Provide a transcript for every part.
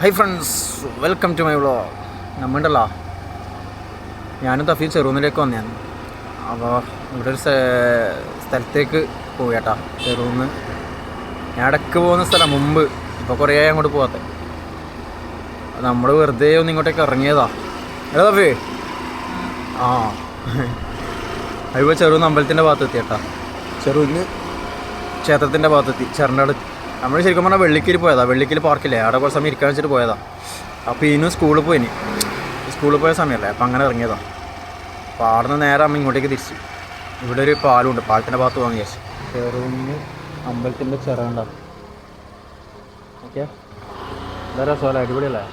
Hi friends welcome to my vlog നമ്മണ്ടല്ലോ? ഞാനും തഫീൽ ചെറുന്നിലേക്ക് വന്നതാണ് അപ്പോൾ ഇവിടെ ഒരു സ്ഥലത്തേക്ക് പോയി കേട്ടോ ചെറുന്ന് ഞാൻ ഇടയ്ക്ക് പോകുന്ന സ്ഥലം മുമ്പ്. ഇപ്പോൾ കുറേ അങ്ങോട്ട് പോകാത്ത നമ്മൾ വെറുതെ ഒന്ന് ഇങ്ങോട്ടേക്ക് ഇറങ്ങിയതാ. എടാ തഫി ആ. അതിപ്പോൾ ചെറുന്ന് അമ്പലത്തിന്റെ ഭാഗത്തെത്തി കേട്ടോ ചെറുന്ന് ക്ഷേത്രത്തിന്റെ ഭാഗത്തെത്തി ചെറിനട് നമ്മൾ ശരിക്കും പറഞ്ഞാൽ വെള്ളിക്കരി പോയതാണ് വെള്ളിക്കരി പാർക്കില്ലേ? അവിടെ കുറച്ച് സമയം ഇരിക്കാൻ വെച്ചിട്ട് പോയതാണ് അപ്പോൾ ഇനിയും സ്കൂളിൽ പോയി ഇനി. സ്കൂളിൽ പോയ സമയമല്ലേ അപ്പം അങ്ങനെ ഇറങ്ങിയതാണ് അപ്പോൾ അവിടെ നിന്ന് നേരെ അമ്മ ഇങ്ങോട്ടേക്ക് തിരിച്ചു. ഇവിടെ ഒരു പാലുണ്ട്. പാലത്തിന്റെ ഭാഗത്ത് വാങ്ങി വെച്ചു ചെറുന്ന് അമ്പലത്തിന്റെ ചിറകണ്ട. ഓക്കെ. എന്താ രസമല്ല? അടിപൊളിയല്ലേ?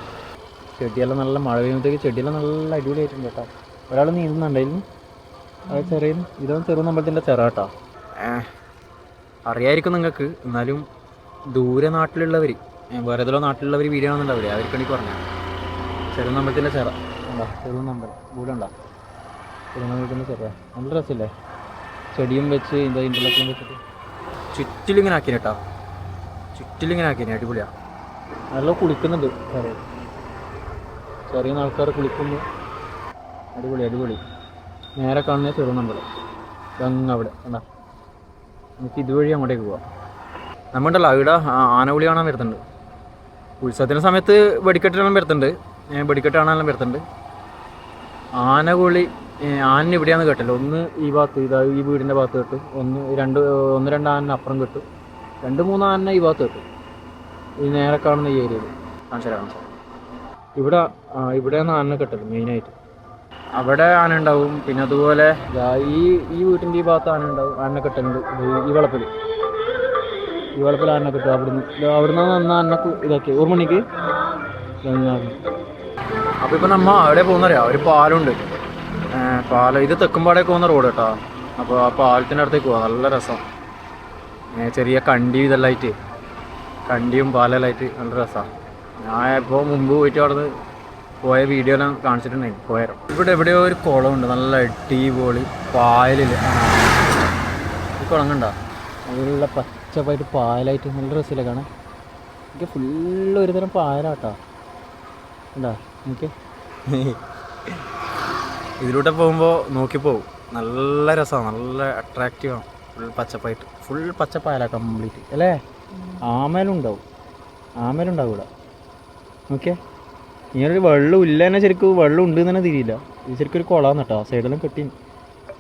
ചെടിയെല്ലാം നല്ല മഴ പെയ്യുമ്പോഴത്തേക്ക് ചെടിയെല്ലാം നല്ല അടിപൊളിയായിട്ടുണ്ട് കേട്ടോ. ഒരാൾ നീന്തുന്നുണ്ടായിരുന്നു. അത് ചെറിയ ഇതാണ് ചെറുന്ന അമ്പലത്തിന്റെ ചിറ കേട്ടോ. അറിയായിരിക്കും നിങ്ങൾക്ക്. എന്നാലും ദൂരെ നാട്ടിലുള്ളവർ വേറെ ഏതെല്ലോ നാട്ടിലുള്ളവർ വീഡിയോ അവർക്കാണ് അവർക്ക് വേണ്ടി ചെറു ചെറുന്ന അമ്പലത്തിന്റെ ചിറ ഉണ്ടോ? ചെറുന്ന അമ്പലം. ഇവിടെ ഉണ്ടോ? ചെറുന്ന അമ്പലത്തിന്റെ ചെറ. നല്ല രസമില്ലേ ചെടിയും വെച്ച് എന്താ ഇന്റർലോക്കും വെച്ചിട്ട്. ചുറ്റിലിങ്ങനെ ആക്കിന് കേട്ടോ. ചുറ്റിലിങ്ങനെ ആക്കിന് അടിപൊളിയാ. നല്ല കുളിക്കുന്നുണ്ട് ചെറിയ ചെറിയ ആൾക്കാർ കുളിക്കുന്നു. അടിപൊളി അടിപൊളി. നേരെ കാണുന്ന നമ്പർ അങ്ങ് അവിടെ എന്താ നമുക്ക് ഇതുവഴി അങ്ങോട്ടേക്ക് പോവാം. നമ്മണ്ടല്ലോ ഇവിടെ ആനവിളി ആനകുളി കാണാൻ വരുന്നുണ്ട്. ഉത്സവത്തിന്റെ സമയത്ത് വെടിക്കെട്ടിനെല്ലാം വരുത്തുന്നുണ്ട് വെടിക്കെട്ട് കാണാനെല്ലാം വരുത്തുന്നുണ്ട് ആനകുളി ആന ഇവിടെയാന്ന് കേട്ടല്ലോ. ഒന്ന് ഈ ഭാഗത്ത് ഇതാ ഈ വീടിന്റെ ഭാഗത്ത് കേട്ടു. ഒന്ന് രണ്ട് ഒന്ന് രണ്ട് ആന അപ്പുറം കിട്ടു. രണ്ട് മൂന്ന് ആന ഈ ഭാഗത്ത് കിട്ടു. ഈ നേരെ കാണുന്ന ഈ ഏരിയയിൽ. കാണിച്ചാൽ സാർ ഇവിടെ ആ, ഇവിടെയാണ് ആന കെട്ടത് മെയിനായിട്ട്. അവിടെ ആന ഉണ്ടാവും പിന്നെ അതുപോലെ ഈ ഈ വീട്ടിന്റെ ഈ ഭാഗത്ത് ആന ഉണ്ടാവും ആന കെട്ടലുണ്ട് ഈ വളപ്പിൽ ഈ വളപ്പിൽ കിട്ടും. അവിടുന്ന് അവിടുന്ന് അന്ന് ആന ഇതാക്കി. ഒരു മണിക്ക്? അപ്പോൾ ഇപ്പൊ നമ്മ അവിടെ പോകുന്നറിയാം? ഒരു പാലുണ്ട്. പാല. ഇത് തെക്കുംപാടേക്ക് പോകുന്ന റോഡ് കേട്ടോ. അപ്പോൾ ആ പാലത്തിന്റെ അടുത്തേക്ക് പോവാ. നല്ല രസം. ചെറിയ കണ്ടി ഇതെല്ലാം ആയിട്ട് കണ്ടിയും പാലെല്ലായിട്ട് നല്ല രസമാണ് ഞാൻ ഇപ്പോൾ മുമ്പ് പോയിട്ട് അവിടെ നിന്ന് പോയ വീഡിയോ എല്ലാം കാണിച്ചിട്ടുണ്ടെങ്കിൽ പോയാലും ഇവിടെ എവിടെയോ ഒരു കുളമുണ്ട്. നല്ല അടിപൊളി പായലിൽ. കുളങ്ങണ്ട ഈ കുളം കണ്ടോ നല്ല പച്ചപ്പായിട്ട് പായലായിട്ട് നല്ല രസമില്ല കാണാൻ. എനിക്ക് ഫുള്ള് ഒരു തരം പായലാട്ടാ ഉണ്ടാ എനിക്ക് ഇതിലൂടെ പോകുമ്പോൾ നോക്കി പോകും നല്ല രസമാണ് നല്ല അട്രാക്റ്റീവാണ് ഫുൾ പച്ചപ്പായിട്ട്. ഫുൾ പച്ചപ്പായല കംപ്ലീറ്റ് അല്ലേ? ആമേലുണ്ടാവും. ആമേലുണ്ടാവും ഇവിടെ ഓക്കെ ഇങ്ങനൊരു വെള്ളം ഇല്ല തന്നെ ശരിക്കും. വെള്ളം ഉണ്ട് തന്നെ തിരിയില്ല. ഇത് ശരിക്കും ഒരു കുളമാണ് കേട്ടോ. സൈഡെല്ലാം കെട്ടി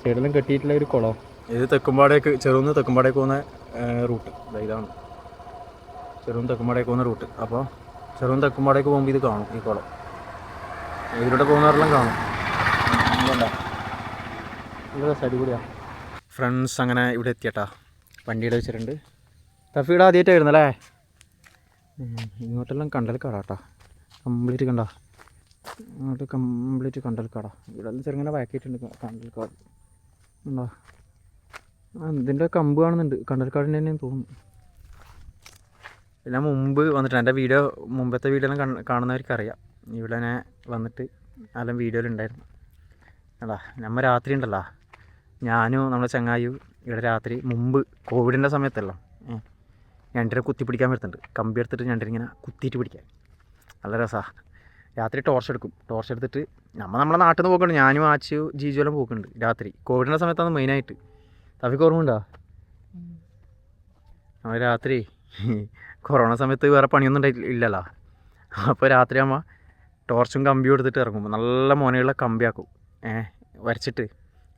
സൈഡെല്ലാം കെട്ടിയിട്ടുള്ള ഒരു കുളം. ഇത് തെക്കുംപാടേക്ക് ചെറുന്ന് തെക്കുംപാടേക്ക് പോകുന്ന റൂട്ട്. ഇതാണ്. ചെറുന്ന് തെക്കുംപാടേക്ക് പോകുന്ന റൂട്ട്. അപ്പോൾ ചെറുന്ന് തെക്കുംപാടേക്ക് പോകുമ്പോൾ ഇത് കാണും ഈ കുളം. ഇതിലൂടെ പോകുന്നവരെല്ലാം കാണും. അടിപൊളിയാണ് ഫ്രണ്ട്സ് അങ്ങനെ ഇവിടെ എത്തിയട്ടാ. വണ്ടിയുടെ വെച്ചിട്ടുണ്ട്. തഫീടെ ആദ്യമായിട്ടായിരുന്നല്ലേ ഇങ്ങോട്ടെല്ലാം കണ്ടൽ കാടാട്ടാ കംപ്ലീറ്റ് കണ്ട. ഇങ്ങോട്ട് കംപ്ലീറ്റ് കണ്ടൽ കാടാ ഇവിടെ ചെറുങ്ങനെ വാക്കിയിട്ടുണ്ട് കണ്ടൽ കാട് ഉണ്ടോ? ഇതിന്റെ കമ്പ് കാണുന്നുണ്ട്. കണ്ടൽക്കാടിന്റെ തന്നെയാണ് തോന്നുന്നു. എല്ലാം മുമ്പ് വന്നിട്ട് എന്റെ വീഡിയോ മുമ്പത്തെ വീഡിയോ എല്ലാം കാണ- കാണുന്നവർക്ക് അറിയാം ഇവിടെ ഞാൻ വന്നിട്ട് എല്ലാം വീഡിയോയിലുണ്ടായിരുന്നു അതാ നമ്മൾ രാത്രി ഉണ്ടല്ലോ. ഞാനും നമ്മുടെ ചങ്ങായും ഇവിടെ രാത്രി മുമ്പ് കോവിഡിന്റെ സമയത്തല്ലോ ഞണ്ടിനെ കുത്തി പിടിക്കാൻ വരുന്നുണ്ട്. കമ്പി എടുത്തിട്ട് ഞണ്ടിനിങ്ങനെ കുത്തിയിട്ട് പിടിക്കാൻ. നല്ല രസമാണ് രാത്രി ടോർച്ച് എടുക്കും. ടോർച്ച് എടുത്തിട്ട് നമ്മൾ നമ്മളെ നാട്ടിൽ നിന്ന് പോക്കുന്നുണ്ട് ഞാനും ആച്ചു ജീജുവെല്ലാം പോക്കുന്നുണ്ട് രാത്രി. കോവിഡിന്റെ സമയത്താണ് മെയിനായിട്ട്. തഫിക്ക് ഓർമ്മയുണ്ടോ? നമ്മൾ രാത്രി. കൊറോണ സമയത്ത് വേറെ പണിയൊന്നും ഉണ്ടായി ഇല്ലല്ലോ. അപ്പോൾ രാത്രി ആകുമ്പോൾ ടോർച്ചും കമ്പിയും എടുത്തിട്ട് ഇറങ്ങും. നല്ല മോനയുള്ള കമ്പിയാക്കും ഏ വരച്ചിട്ട്.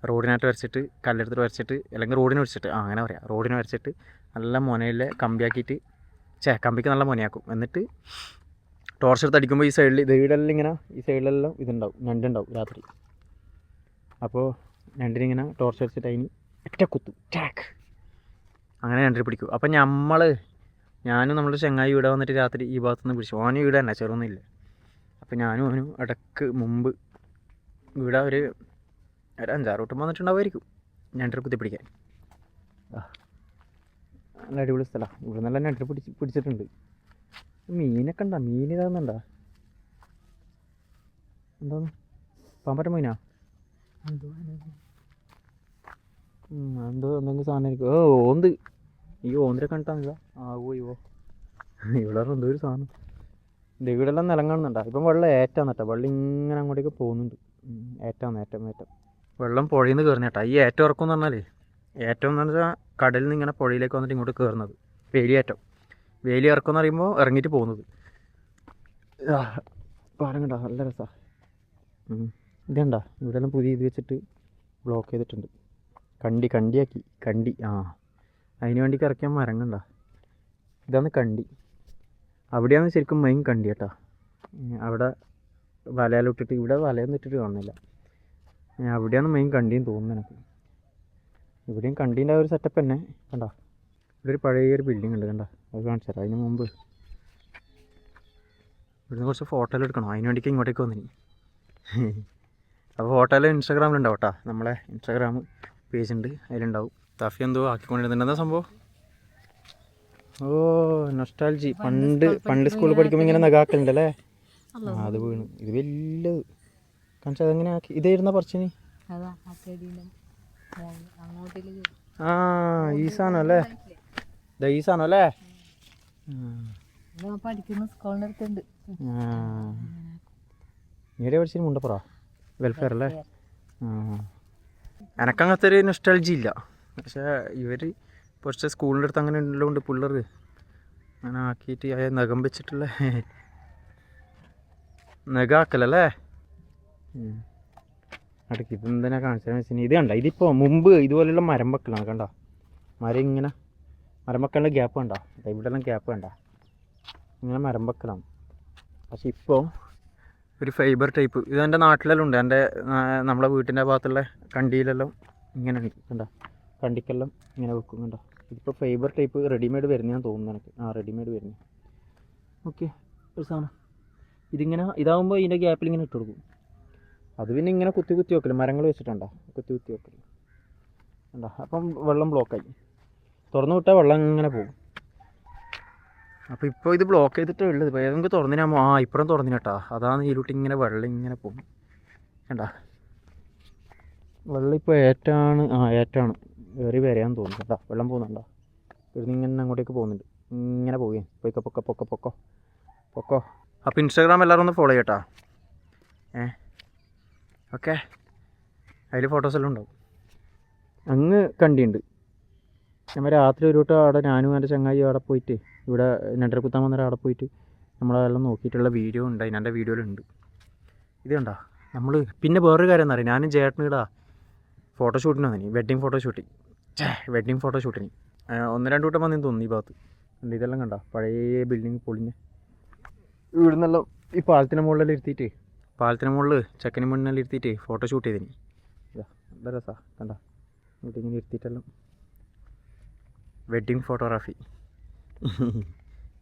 റോഡിനായിട്ട് വരച്ചിട്ട് കല്ലെടുത്തിട്ട് വരച്ചിട്ട് അല്ലെങ്കിൽ റോഡിന് വരച്ചിട്ട്. ആ അങ്ങനെ പറയാം. റോഡിന് വരച്ചിട്ട് നല്ല മോനയിലെ കമ്പിയാക്കിയിട്ട് ചേ കമ്പിക്ക് നല്ല മോനയാക്കും. എന്നിട്ട് ടോർച്ച് എടുത്ത് അടിക്കുമ്പോൾ ഈ സൈഡിൽ ഇതെല്ലാം ഇങ്ങനെ ഈ സൈഡിലെല്ലാം ഇതുണ്ടാവും. ഞണ്ടുണ്ടാവും രാത്രി. അപ്പോൾ ഞണ്ടിനിങ്ങനെ ടോർച്ച് അടിച്ചിട്ട് അതിന് ഒറ്റ കുത്തു ടാക്ക് അങ്ങനെ രണ്ടര പിടിക്കും. അപ്പം നമ്മൾ ഞാനും നമ്മുടെ ചങ്ങായി ഇവിടെ വന്നിട്ട് രാത്രി ഈ ഭാഗത്തുനിന്ന് പിടിച്ചു. ഓനും ഇവിടെ തന്നെ ചെറുതൊന്നുമില്ല അപ്പം ഞാനും അവനും ഇടയ്ക്ക് മുമ്പ് ഇവിടെ ഒരു ഒരു അഞ്ചാറ് വട്ടം വന്നിട്ടുണ്ടാവുമായിരിക്കും രണ്ടര കുത്തി പിടിക്കാൻ ആ. നല്ല അടിപൊളി സ്ഥലമാണ് ഇവിടെ നല്ല രണ്ടര പിടിച്ച് പിടിച്ചിട്ടുണ്ട്. മീനൊക്കെ ഉണ്ടോ? മീൻ ഇതാകുന്നുണ്ടോ എന്താന്ന്? പാമ്പറ്റ മീനാ? എന്തോ എന്തോ എന്തെങ്കിലും സാധനം ആയിരിക്കും ഓ ഓന്ത്. ഈ ഓന്തിനെ കണ്ടിട്ടാ ആവോ ഇവോ. ഇവിടെ എന്തോ ഒരു സാധനം. ഇത് ഇവിടെല്ലാം നിലം കാണുന്നുണ്ടോ ഇപ്പം വെള്ളം ഏറ്റാന്ന് കേട്ടോ. വെള്ളം ഇങ്ങനെ അങ്ങോട്ടേക്ക് പോകുന്നുണ്ട്. ഏറ്റാന്ന് ഏറ്റം ഏറ്റം. വെള്ളം പുഴയിൽ നിന്ന് കയറുന്ന കേട്ടോ. ഈ ഏറ്റം ഇറക്കം എന്ന് പറഞ്ഞാലേ ഏറ്റം എന്ന് പറഞ്ഞാൽ കടലിൽ നിന്ന് ഇങ്ങനെ പുഴയിലേക്ക് വന്നിട്ട് ഇങ്ങോട്ട് കയറുന്നത് വേലിയേറ്റം. വേലി ഇറക്കം എന്ന് പറയുമ്പോൾ ഇറങ്ങിയിട്ട് പോകുന്നത്. പാലം കണ്ടോ? നല്ല രസമാണ് ഇതണ്ട? ഇവിടെയെല്ലാം പുതിയ ഇത് വെച്ചിട്ട് ബ്ലോക്ക് ചെയ്തിട്ടുണ്ട്. കണ്ടി കണ്ടിയാക്കി. കണ്ടി. ആ. അതിന് വേണ്ടി കറക്കാൻ മരങ്ങണ്ട. ഇതാണ് കണ്ടി. അവിടെയാണ് ശരിക്കും മെയിൻ കണ്ടി കേട്ടോ. അവിടെ വലയെല്ലാം ഇട്ടിട്ട് ഇവിടെ വലയൊന്നും ഇട്ടിട്ട് കാണുന്നില്ല. അവിടെയാണ് മെയിൻ കണ്ടിയെന്ന് തോന്നുന്നു എനിക്ക്. ഇവിടെയും കണ്ടീന്റെ ആ ഒരു സെറ്റപ്പ് തന്നെ. കണ്ടോ? ഇവിടെ ഒരു പഴയ ഒരു ബിൽഡിംഗ് ഉണ്ട് കണ്ടോ? അത് കാണിച്ചു അതിന് മുമ്പ്. ഇവിടുന്ന് കുറച്ച് ഫോട്ടോ എടുക്കണം. അതിന് വേണ്ടിക്ക് ഇങ്ങോട്ടേക്ക് വന്നിനി. അപ്പോൾ ഫോട്ടോയിൽ ഇൻസ്റ്റാഗ്രാമിലുണ്ടാവും കേട്ടോ. നമ്മളെ ഇൻസ്റ്റാഗ്രാം പേജ് ഉണ്ട് അതിലുണ്ടാവും. തഫി എന്തോ ആക്കിക്കൊണ്ടിരുന്നുണ്ട് എന്താ സംഭവം? ഓ നൊസ്റ്റാൾജി പണ്ട് പണ്ട് സ്കൂളിൽ പഠിക്കുമ്പോൾ ഇങ്ങനെ നഗാക്കലുണ്ടല്ലേ ആ അത് വീണു. ഇത് വലുത് കാണിച്ചാൽ അതെങ്ങനെ ആക്കി? ഇതായിരുന്ന പറച്ചിനി? ആ ഈ സാധനം അല്ലേ? ഈ സാധനം അല്ലേ? പഠിക്കുന്ന സ്കൂളിന്റെ അടുത്തുണ്ട്. നീടെ പഠിച്ചതിന് മുണ്ടപ്പുറ? വെൽഫെയർ അല്ലേ? ആ. എനക്കങ്ങനത്തെ ഒരു നൊസ്റ്റാൾജി ഇല്ല. പക്ഷേ ഇവർ കുറച്ച് സ്കൂളിന്റെ അടുത്ത് അങ്ങനെ ഉള്ളതുകൊണ്ട് പിള്ളേർ അങ്ങനെ ആക്കിയിട്ട് അയാൾ നഖം വെച്ചിട്ടുള്ള നഖാക്കലല്ലേ? അടുക്ക് ഇതെന്തിനാ കാണിച്ചതെന്ന് വെച്ചാൽ ഇത് കണ്ട? ഇതിപ്പോൾ മുമ്പ് ഇതുപോലെയുള്ള മരം വെക്കലാണ് കണ്ട? മരം ഇങ്ങനെ മരം വെക്കാനുള്ള ഗ്യാപ്പ് കണ്ട? ഇവിടെ ഇവിടെല്ലാം ഗ്യാപ്പ് കണ്ട? ഇങ്ങനെ മരം വെക്കലാണ് പക്ഷെ ഇപ്പോൾ ഒരു ഫൈബർ ടൈപ്പ് ഇത് എന്റെ നാട്ടിലെല്ലാം ഉണ്ട്. എന്റെ നമ്മളെ വീട്ടിന്റെ ഭാഗത്തുള്ള കണ്ടിയിലെല്ലാം ഇങ്ങനെ ഉണ്ട് കണ്ടോ? കണ്ടിക്കെല്ലാം ഇങ്ങനെ വെക്കും കണ്ടോ? ഇതിപ്പോൾ ഫൈബർ ടൈപ്പ് റെഡിമെയ്ഡ് വരുന്നതാന്ന് തോന്നുന്നു എനിക്ക്. ആ റെഡിമെയ്ഡ് വരുന്നത് ഓക്കെ ഒരു സാധനം. ഇതിങ്ങനെ ഇതാകുമ്പോൾ ഇതിന്റെ ഗ്യാപ്പിൽ ഇങ്ങനെ ഇട്ട് കൊടുക്കും. അത് പിന്നെ ഇങ്ങനെ കുത്തി കുത്തി വെക്കൽ. മരങ്ങൾ വെച്ചിട്ടുണ്ടോ? കുത്തി കുത്തി വെക്കൽ. കണ്ടോ? അപ്പം വെള്ളം ബ്ലോക്കായി തുറന്നു വിട്ടാൽ വെള്ളം ഇങ്ങനെ പോകും. അപ്പോൾ ഇപ്പോൾ ഇത് ബ്ലോക്ക് ചെയ്തിട്ടേ ഉള്ളത് ഏതെങ്കിലും തുറന്നിനാകുമ്പോൾ ആ ഇപ്പുറം തുറന്നിട്ടാ അതാണ് ഇതിലോട്ട് ഇങ്ങനെ വെള്ളം ഇങ്ങനെ പോകും. കണ്ട? വെള്ളം ഇപ്പോൾ ഏറ്റാണ്. ആ ഏറ്റാണ്. കയറി വരാൻ തോന്നുന്നു കേട്ടോ. വെള്ളം പോകുന്നുണ്ടോ? ഇവിടുന്ന് ഇങ്ങനെ അങ്ങോട്ടേക്ക് പോകുന്നുണ്ട്. ഇങ്ങനെ പോവുകയും. പൊയ്ക്കോ പൊക്കോ പൊക്കോ പൊക്കോ. പൊക്കോ. അപ്പോൾ ഇൻസ്റ്റാഗ്രാം എല്ലാവരും ഒന്ന് ഫോളോ ചെയ്യട്ടാ. ഏ? ഓക്കെ. അതിൽ ഫോട്ടോസ് എല്ലാം ഉണ്ടാവും. അങ്ങ് കണ്ടിയുണ്ട് നമ്മൾ രാത്രി ഒരു വട്ടം അവിടെ ഞാനും എന്റെ ചങ്ങായി അവിടെ പോയിട്ട് ഇവിടെ നെട്ടര കുത്താൻ വന്നേരം അവിടെ പോയിട്ട് നമ്മളതെല്ലാം നോക്കിയിട്ടുള്ള വീഡിയോ ഉണ്ട് അതിന്റെ വീഡിയോയിലുണ്ട് ഇത് കണ്ടോ? നമ്മൾ പിന്നെ വേറൊരു കാര്യം എന്നറിയാം ഞാനും ചേട്ടനിടാ ഫോട്ടോഷൂട്ടിന് വന്നിനി വെഡ്ഡിങ് ഫോട്ടോഷൂട്ടിങ് വെഡ്ഡിങ് ഫോട്ടോഷൂട്ടിന് ഒന്ന് രണ്ട് വട്ടം വന്നു തോന്നുന്നു ഈ ഭാഗത്ത്. കണ്ടോ? ഇതെല്ലാം കണ്ട? പഴയ ബിൽഡിങ് പൊളിഞ്ഞ്. ഇവിടുന്നെല്ലാം ഈ പാലത്തിന് മുകളിലെല്ലാം ഇരുത്തിയിട്ട് പാലത്തിന് മുകളിൽ ചക്കനും മണ്ണിനെല്ലാം ഇരുത്തിയിട്ട് ഫോട്ടോ ഷൂട്ട് ചെയ്തിന്. ഇതാ നല്ല രസാ? കണ്ട? ഇങ്ങനെ ഇരുത്തിയിട്ടെല്ലാം. Wedding photography.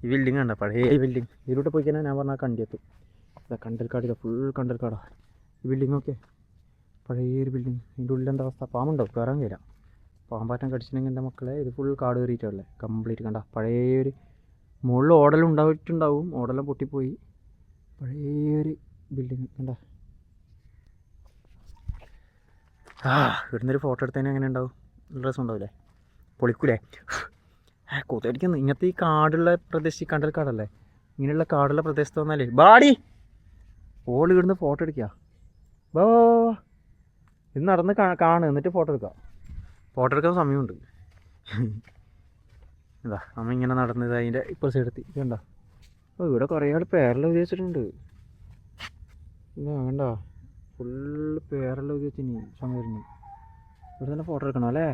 ഈ ബിൽഡിംഗ് കണ്ട? പഴയ ബിൽഡിംഗ് ഇതിലൂടെ പോയി കഴിഞ്ഞാൽ ഞാൻ പറഞ്ഞാൽ കണ്ടിയെത്തും. ഇതാ കണ്ടൽക്കാട് ഇതാ ഫുൾ കണ്ടൽക്കാടാ. ഈ ബിൽഡിംഗ് ഒക്കെ. പഴയൊരു ബിൽഡിംഗ് ഇതിന്റെ ഉള്ളിൽ എന്താ അവസ്ഥ? പാമ്പുണ്ടോ? കയറാൻ കഴിയില്ല പാമ്പാറ്റം കടിച്ചിട്ടുണ്ടെങ്കിൽ എന്റെ മക്കളെ ഇത് ഫുൾ കാട് കയറിയിട്ടുള്ളത് കംപ്ലീറ്റ് കണ്ട പഴയൊരു മുകളിൽ ഓടലും ഉണ്ടായിട്ടുണ്ടാവും. ഓടലും പൊട്ടിപ്പോയി. പഴയൊരു ബിൽഡിംഗ് കണ്ട? ആ ഇവിടുന്നൊരു ഫോട്ടോ എടുത്തതിന് എങ്ങനെ ഉണ്ടാവും നല്ല രസം ഉണ്ടാവില്ലേ പൊളിക്കൂലേ? ആ കൊതടിക്കുന്നു ഇങ്ങനത്തെ ഈ കാടുള്ള പ്രദേശം ഈ കണ്ടൽ കാടല്ലേ? ഇങ്ങനെയുള്ള കാടുള്ള പ്രദേശത്ത് വന്നാലേ. ബാടി! ഓൾ ഇവിടുന്ന് ഫോട്ടോ എടുക്കുക ബാ ഇത് നടന്ന് കാണുക കാണ്. എന്നിട്ട് ഫോട്ടോ എടുക്കാം. ഫോട്ടോ എടുക്കാൻ സമയമുണ്ട്. എന്താ അമ്മ ഇങ്ങനെ നടന്നത് അതിന്റെ ഇപ്പോൾ സൈഡെത്തി ഇതുണ്ടോ ഓ ഇവിടെ കുറേ ആൾ പേരെല്ലാം ഉദ്ദേശിച്ചിട്ടുണ്ട് ഇതാ വേണ്ട ഫുള്ള് പേരെല്ലാം ഉദ്ദേശിച്ചിനി സമയം ഇവിടെ തന്നെ ഫോട്ടോ എടുക്കണം അല്ലേ?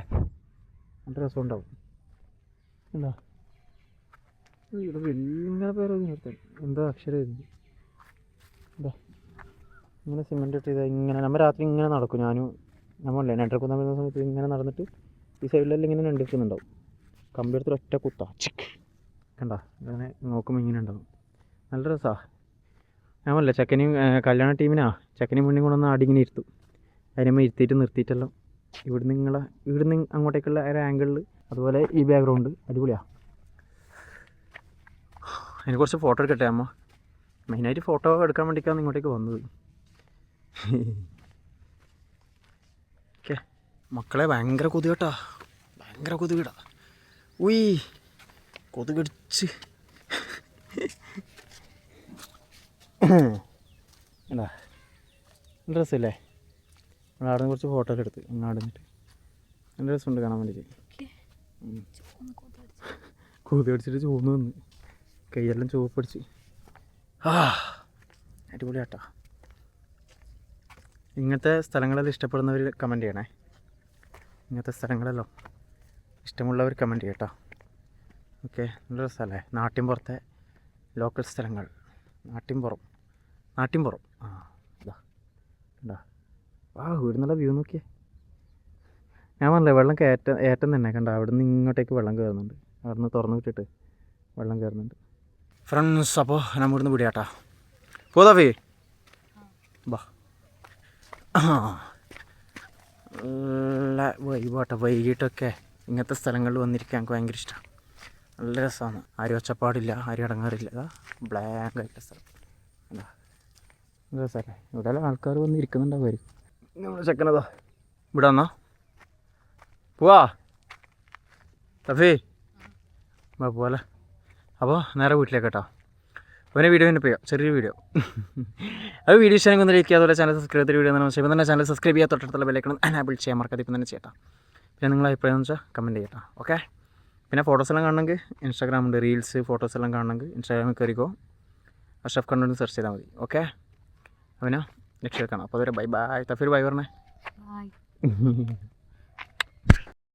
നല്ല രസം ഉണ്ടാവും എന്താ ഇവിടെ വലിയ പേരൊക്കെ നിർത്താൻ എന്താ അക്ഷരം എന്താ? ഇങ്ങനെ സിമെന്റ് ഇട്ട് ഇതാ ഇങ്ങനെ. നമ്മൾ രാത്രി ഇങ്ങനെ നടക്കും. ഞാനും നമ്മളല്ലേ നെട്ടർക്കുന്ന വരുന്ന സമയത്ത് ഇങ്ങനെ നടന്നിട്ട് ഈ സൈഡിലെല്ലാം ഇങ്ങനെ രണ്ടിരിക്കുന്നുണ്ടാവും. കമ്പി എടുത്ത് ഒറ്റ കുത്താ. ചിക്ക് കണ്ട? അങ്ങനെ നോക്കുമ്പോൾ ഇങ്ങനെ ഉണ്ടാവും. നല്ല രസമാണ് അല്ലേ ചെക്കനെയും കല്യാണ ടീമിനാ ചെക്കനെയും മുന്നിൽ കൊണ്ടുവന്ന് ആടി ഇങ്ങനെ ഇരുത്തും. അതിനുമ്പോൾ ഇരുത്തിയിട്ട് നിർത്തിയിട്ടെല്ലാം. ഇവിടുന്ന് നിങ്ങളെ നിന്ന് അങ്ങോട്ടേക്കുള്ള ഒരു ആംഗിളിൽ അതുപോലെ ഈ ബാക്ക്ഗ്രൗണ്ട് അടിപൊളിയാണ് അതിന് കുറച്ച് ഫോട്ടോ എടുക്കട്ടെ അമ്മ? മെയിനായിട്ട് ഫോട്ടോ എടുക്കാൻ വേണ്ടിയിട്ടാണ് ഇങ്ങോട്ടേക്ക് വന്നത്. ഓക്കെ. മക്കളെ ഭയങ്കര കൊതുകട്ടാ. ഭയങ്കര കൊതുകിടാ. ഉയ്. കൊതുകടിച്ച്. എന്താ? നല്ല അവിടെ കുറച്ച് ഫോട്ടോ ഒക്കെ എടുത്ത് അവിടെ നിന്നിട്ട്. നല്ല രസമുണ്ട് കാണാൻ വേണ്ടിയിട്ട്. കൊതി പിടിച്ച്. കൂതി അടിച്ചിട്ട് ചൂന്ന് വന്ന് കൈയെല്ലാം ചുവപ്പടിച്ച് ആ അടിപൊളിയാട്ടാ. ഇങ്ങനത്തെ സ്ഥലങ്ങളെല്ലാം ഇഷ്ടപ്പെടുന്നവർ കമന്റ് ചെയ്യണേ. ഇങ്ങനത്തെ സ്ഥലങ്ങളെല്ലാം ഇഷ്ടമുള്ളവർ കമന്റ് ചെയ്യട്ടോ. ഓക്കെ നല്ല രസമല്ലേ? നാട്ടിൻപുറത്തെ ലോക്കൽ സ്ഥലങ്ങൾ. നാട്ടിൻപുറം നാട്ടിൻപുറം ആ ഇതാ. ഇതാ. ആ ഇവിടുന്നുള്ള വ്യൂ നോക്കിയേ. ഞാൻ പറഞ്ഞില്ലേ വെള്ളം കയറ്റ ഏറ്റം തന്നെ. കണ്ട അവിടെ നിന്ന് ഇങ്ങോട്ടേക്ക് വെള്ളം കയറുന്നുണ്ട് അവിടെ നിന്ന് തുറന്നു വിട്ടിട്ട് വെള്ളം കയറുന്നുണ്ട് ഫ്രണ്ട്സ് അപ്പോൾ നമ്മൾ ഇവിടുന്ന് പിടിയാട്ടാ പോതാവേ ബാ. നല്ല വൈബാട്ട വൈകിട്ടൊക്കെ. ഇങ്ങനത്തെ സ്ഥലങ്ങളിൽ വന്നിരിക്കാൻ എനിക്ക് ഭയങ്കര ഇഷ്ടമാണ് നല്ല രസമാണ് ആരും ഒച്ചപ്പാടില്ല ആരും അടങ്ങാറില്ല ബ്ലാങ്ക് ആയിട്ടുള്ള സ്ഥലം. എന്താ രസമല്ലേ ഇവിടെ ആൾക്കാർ വന്ന് ഇരിക്കുന്നുണ്ടാവുമായിരിക്കും നമ്മുടെ ചെക്കനതാ ഇവിടെ വന്നോ. പോവാ. തഫേ. പോവാല്ലേ. അപ്പോൾ നേരെ വീട്ടിലേക്ക് കേട്ടോ അവനെ വീഡിയോ തന്നെ പോയാം. ചെറിയൊരു വീഡിയോ അത് വീഡിയോ ഒന്ന് ലൈക്ക് അതുപോലെ ചാനൽ സബ്സ്ക്രൈബ് ചെയ്ത വീഡിയോ തന്നെ ഇപ്പം തന്നെ ചാനൽ സബ്സ്ക്രൈബ് ചെയ്യാൻ തൊട്ടടുത്തുള്ള ബെല്ലൈക്കണം അനാബിൾ ചെയ്യാൻ മറക്കാതെ ഇപ്പം തന്നെ ചെയ്യട്ടോ. പിന്നെ നിങ്ങൾ അഭിപ്രായം എന്ന് വെച്ചാൽ കമന്റ് ചെയ്യട്ടോ. ഓക്കെ പിന്നെ ഫോട്ടോസ് എല്ലാം കാണണമെങ്കിൽ ഇൻസ്റ്റാഗ്രാം ഉണ്ട് റീൽസ് ഫോട്ടോസ് എല്ലാം കാണണമെങ്കിൽ ഇൻസ്റ്റാഗ്രാമിൽ കയറിക്കോ അഷഫ് കണ്ടു സെർച്ച് ചെയ്താൽ മതി. ഓക്കെ അവനാ നെക്സ്റ്റ് കാണാം അപ്പോൾ അതുവരെ ബൈ ബൈ തഫീർ ബൈ പറഞ്ഞേ.